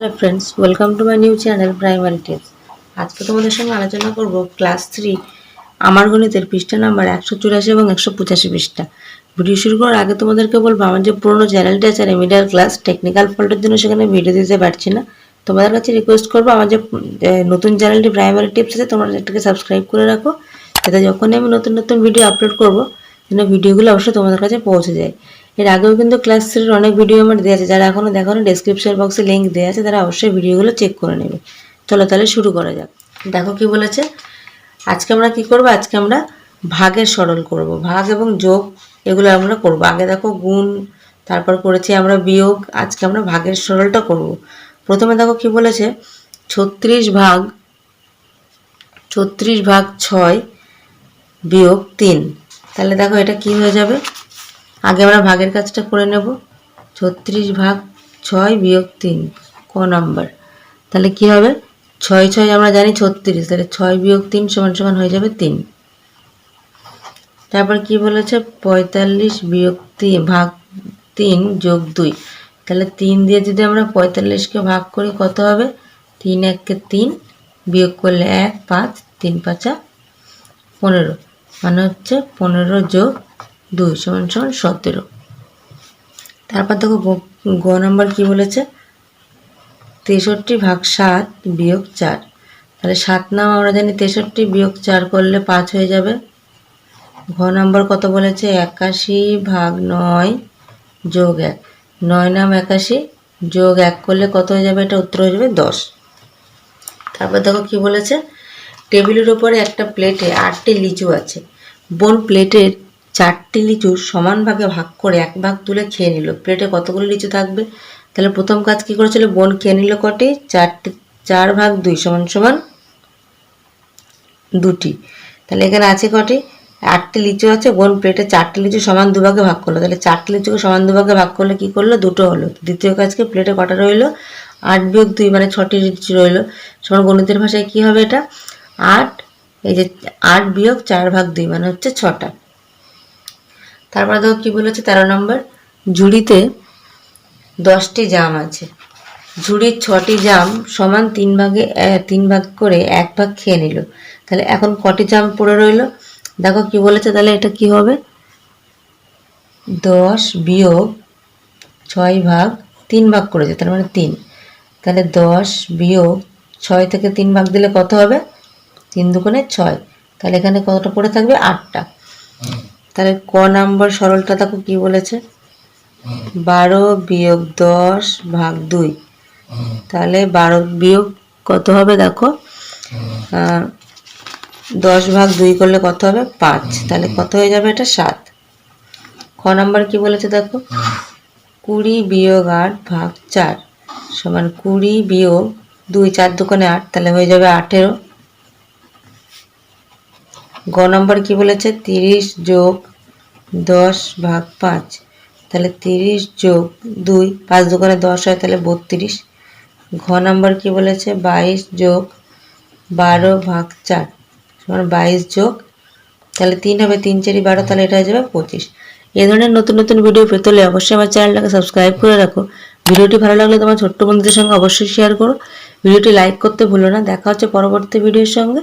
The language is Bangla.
Friends welcome to my new channel primary tips আজকে তোমাদের সঙ্গে আলোচনা করব ক্লাস থ্রি আমার গণিতের পৃষ্ঠা নাম্বার একশো চুরাশি এবং একশো পঁচাশি পৃষ্ঠা। ভিডিও শুরু করার আগে তোমাদেরকে বলব, আমার যে পুরোনো চ্যানেলটা আছে মিডিয়াল ক্লাস টেকনিক্যাল ফল্টের জন্য সেখানে ভিডিও দিতে পারছি না। তোমাদের কাছে রিকোয়েস্ট করব, আমার যে নতুন চ্যানেলটি প্রাইমারি টিপস আছে, তোমরা এটাকে সাবস্ক্রাইব করে রাখো, যাতে যখনই আমি নতুন নতুন ভিডিও আপলোড করব, যেন ভিডিওগুলো অবশ্যই তোমাদের কাছে পৌঁছে যায়। এর আগেও কিন্তু ক্লাস থ্রির অনেক ভিডিও আমার দেওয়া আছে, যারা এখনও দেখো ডেসক্রিপশন বক্সে লিঙ্ক দেওয়া আছে, তারা অবশ্যই ভিডিওগুলো চেক করে নেবে। চলো তাহলে শুরু করা যাক। দেখো কি বলেছে, আজকে আমরা কি করব? আজকে আমরা ভাগের সরল করব। ভাগ এবং যোগ, এগুলো আমরা করব। আগে দেখো গুণ, তারপর করেছি আমরা বিয়োগ, আজকে আমরা ভাগের সরলটা করব। প্রথমে দেখো কি বলেছে, ছত্রিশ ভাগ ছত্রিশ ভাগ ছয় বিয়োগ তিন। তাহলে দেখো এটা কি হয়ে যাবে? আগে আমরা ভাগের কাজটা করে নেব। ছত্রিশ ভাগ ছয় বিয়োগ তিন, ক নাম্বার। তাহলে কি হবে? ছয় ছয় আমরা জানি ছত্রিশ, তাহলে ছয় বিয়োগ তিন সমান সমান হয়ে যাবে তিন। তারপর কি বলেছে? পঁয়তাল্লিশ বিয়োগ তিন ভাগ তিন যোগ দুই। তাহলে তিন দিয়ে যদি আমরা পঁয়তাল্লিশকে ভাগ করি, কত হবে? তিন এককে তিন বিয়োগ করলে এক, পাঁচ, তিন পাঁচা পনেরো। মানে হচ্ছে পনেরো যোগ দুই সমান সমান সতেরো। তারপর দেখো গ- নাম্বার কি বলেছে? তেষট্টি ভাগ সাত বিয়োগ চার। তাহলে সাত নাম আমরা জানি, তেষট্টি বিয়োগ চার করলে পাঁচ হয়ে যাবে। ঘ নাম্বার কত বলেছে? একাশি ভাগ নয় যোগ এক। নয় নাম একাশি যোগ এক করলে কত হয়ে যাবে? এটা উত্তর হয়ে যাবে দশ। তারপর দেখো কি বলেছে? টেবিলের উপরে একটা প্লেটে আটটি লিচু আছে। বোন প্লেটের চারটি লিচু সমান ভাগে ভাগ করে এক ভাগ তুলে খেয়ে নিল। প্লেটে কতগুলো লিচু থাকবে? তাহলে প্রথম কাজ কি করেছিল? বোন খেয়ে নিল কটি? চারটি, চার ভাগ দুই সমান সমান দুটি। তাহলে এখানে আছে কটি? আটটি লিচু আছে, বোন প্লেটে চারটি লিচু সমান দুভাগে ভাগ করল। তাহলে চারটি লিচুকে সমান দুভাগে ভাগ করলে কি করল? দুটো হলো। দ্বিতীয় কাজকে প্লেটে কটা রইল? আট বিয়োগ দুই মানে ছটি লিচু রইল। সমান গণিতের ভাষায় কি হবে এটা? আট, এই যে আট বিয়োগ চার ভাগ দুই মানে হচ্ছে ছটা। তারপরে দেখো কি বলেছে, তেরো নম্বর, ঝুড়িতে দশটি জাম আছে। ঝুড়ির ছটি জাম সমান তিন ভাগে তিন ভাগ করে এক ভাগ খেয়ে নিল। তাহলে এখন কটি জাম পড়ে রইল? দেখো কি বলেছে, তাহলে এটা কি হবে? দশ বিয়োগ ছয় ভাগ তিন ভাগ করেছে তার মানে তিন। তাহলে দশ বিয়োগ ছয় থেকে তিন ভাগ দিলে কত হবে? তিন দুগুণে ছয়। তাহলে এখানে কতটা পড়ে থাকবে? আটটা। তাহলে ক নাম্বার সরলটা দেখো কি বলেছে? বারো বিয়োগ দশ ভাগ দুই। তাহলে বারো বিয়োগ কত হবে দেখো? দশ ভাগ দুই করলে কত হবে? পাঁচ। তাহলে কত হয়ে যাবে এটা? সাত। খ নাম্বার কি বলেছে দেখো? কুড়ি বিয়োগ আট ভাগ চার। সমান কুড়ি বিয়োগ দুই, চার দোকানে আট, তাহলে হয়ে যাবে আঠেরো। গ নম্বর কি বলেছে? তিরিশ যোগ দশ ভাগ পাঁচ। তাহলে তিরিশ যোগ দুই, পাঁচ দোকানে দশ হয়, তাহলে বত্রিশ। ঘ নম্বর কি বলেছে? বাইশ যোগ বারো ভাগ চার। সমান বাইশ যোগ, তাহলে তিন হবে, তিন চারি বারো, তাহলে এটা হয়ে যাবে পঁচিশ। এ ধরনের নতুন নতুন ভিডিও পেতে হলে অবশ্যই আমার চ্যানেলটাকে সাবস্ক্রাইব করে রাখো। ভিডিওটি ভালো লাগলে তোমার ছোট্ট বন্ধুদের সঙ্গে অবশ্যই শেয়ার করো। ভিডিওটি লাইক করতে ভুলো না। দেখা হচ্ছে পরবর্তী ভিডিওর সঙ্গে।